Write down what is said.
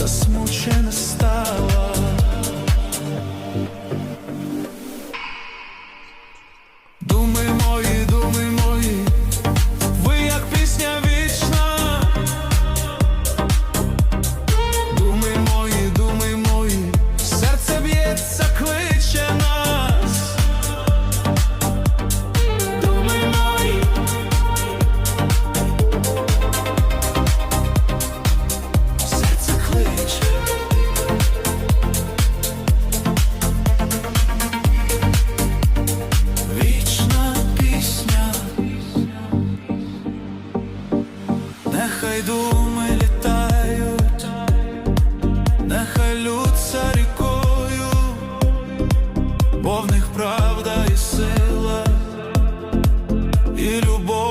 засмучене стало. правда і сила, і любов.